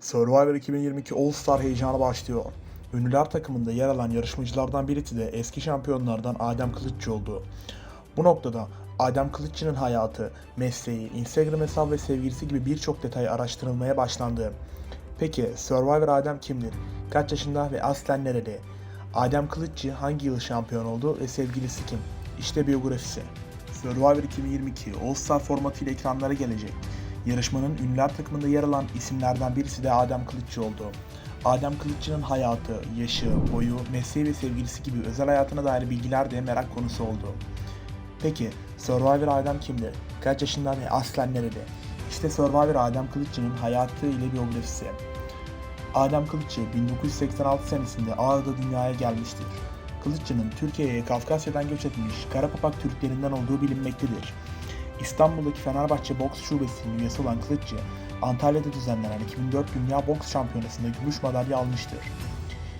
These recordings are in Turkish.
Survivor 2022 All Star heyecanı başlıyor. Ünlüler takımında yer alan yarışmacılardan birisi de eski şampiyonlardan Adem Kılıççı oldu. Bu noktada Adem Kılıççı'nın hayatı, mesleği, Instagram hesabı ve sevgilisi gibi birçok detay araştırılmaya başlandı. Peki Survivor Adem kimdir? Kaç yaşında ve aslen nereli? Adem Kılıççı hangi yıl şampiyon oldu ve sevgilisi kim? İşte biyografisi. Survivor 2022 All Star formatıyla ekranlara gelecek. Yarışmanın ünlüler takımında yer alan isimlerden birisi de Adem Kılıççı oldu. Adem Kılıççı'nın hayatı, yaşı, boyu, mesleği ve sevgilisi gibi özel hayatına dair bilgiler de merak konusu oldu. Peki Survivor Adem kimdir? Kaç yaşında ve aslen nereli? İşte Survivor Adem Kılıççı'nın hayatı ile biyografisi. Adem Kılıççı 1986 senesinde Ağrı'da dünyaya gelmiştir. Kılıççı'nın Türkiye'ye Kafkasya'dan göç etmiş Karapapak Türklerinden olduğu bilinmektedir. İstanbul'daki Fenerbahçe Boks Şubesi'nin üyesi olan Kılıççı, Antalya'da düzenlenen 2004 Dünya Boks Şampiyonası'nda gümüş madalya almıştır.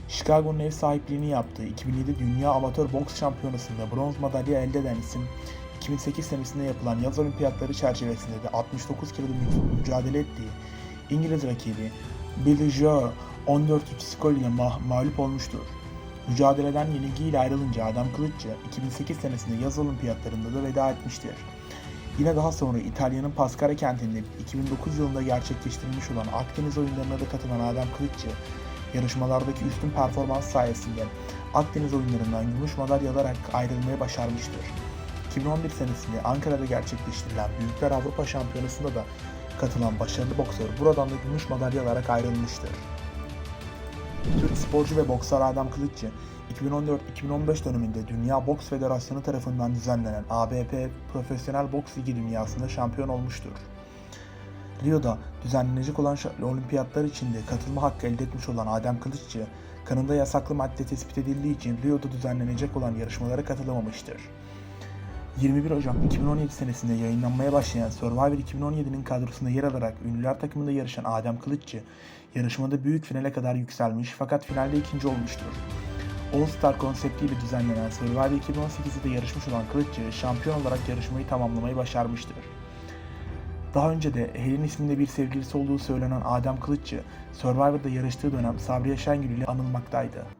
Chicago'nun ev sahipliğini yaptığı 2007 Dünya Amatör Boks Şampiyonası'nda bronz madalya elde eden isim, 2008 senesinde yapılan yaz olimpiyatları çerçevesinde de 69 kiloda mü- mücadele ettiği İngiliz rakibi Billy Joe 14-3 skor ile ma- mağlup olmuştur. Mücadeleden yenilgiyle ayrılınca Adam Kılıççı 2008 senesinde yaz olimpiyatlarında da veda etmiştir. Yine daha sonra İtalya'nın Pascara kentinde 2009 yılında gerçekleştirilmiş olan Akdeniz oyunlarına da katılan Adem Kılıççı, yarışmalardaki üstün performans sayesinde Akdeniz oyunlarından gümüş madalya alarak ayrılmayı başarmıştır. 2011 senesinde Ankara'da gerçekleştirilen Büyükler Avrupa Şampiyonası'nda da katılan başarılı boksör buradan da gümüş madalya alarak ayrılmıştır. Türk sporcu ve boksör Adem Kılıççı, 2014-2015 döneminde Dünya Boks Federasyonu tarafından düzenlenen ABP Profesyonel Boks Ligi dünyasında şampiyon olmuştur. Rio'da düzenlenecek olan olimpiyatlar için de katılma hakkı elde etmiş olan Adem Kılıççı, kanında yasaklı madde tespit edildiği için Rio'da düzenlenecek olan yarışmalara katılamamıştır. 21 Ocak 2017 senesinde yayınlanmaya başlayan Survivor 2017'nin kadrosunda yer alarak ünlüler takımında yarışan Adem Kılıççı, yarışmada büyük finale kadar yükselmiş fakat finalde ikinci olmuştur. All Star konseptiyle düzenlenen Survivor 2018'de de yarışmış olan Kılıççı, şampiyon olarak yarışmayı tamamlamayı başarmıştır. Daha önce de Helin isminde bir sevgilisi olduğu söylenen Adem Kılıççı, Survivor'da yarıştığı dönem Sabriye Şengül ile anılmaktaydı.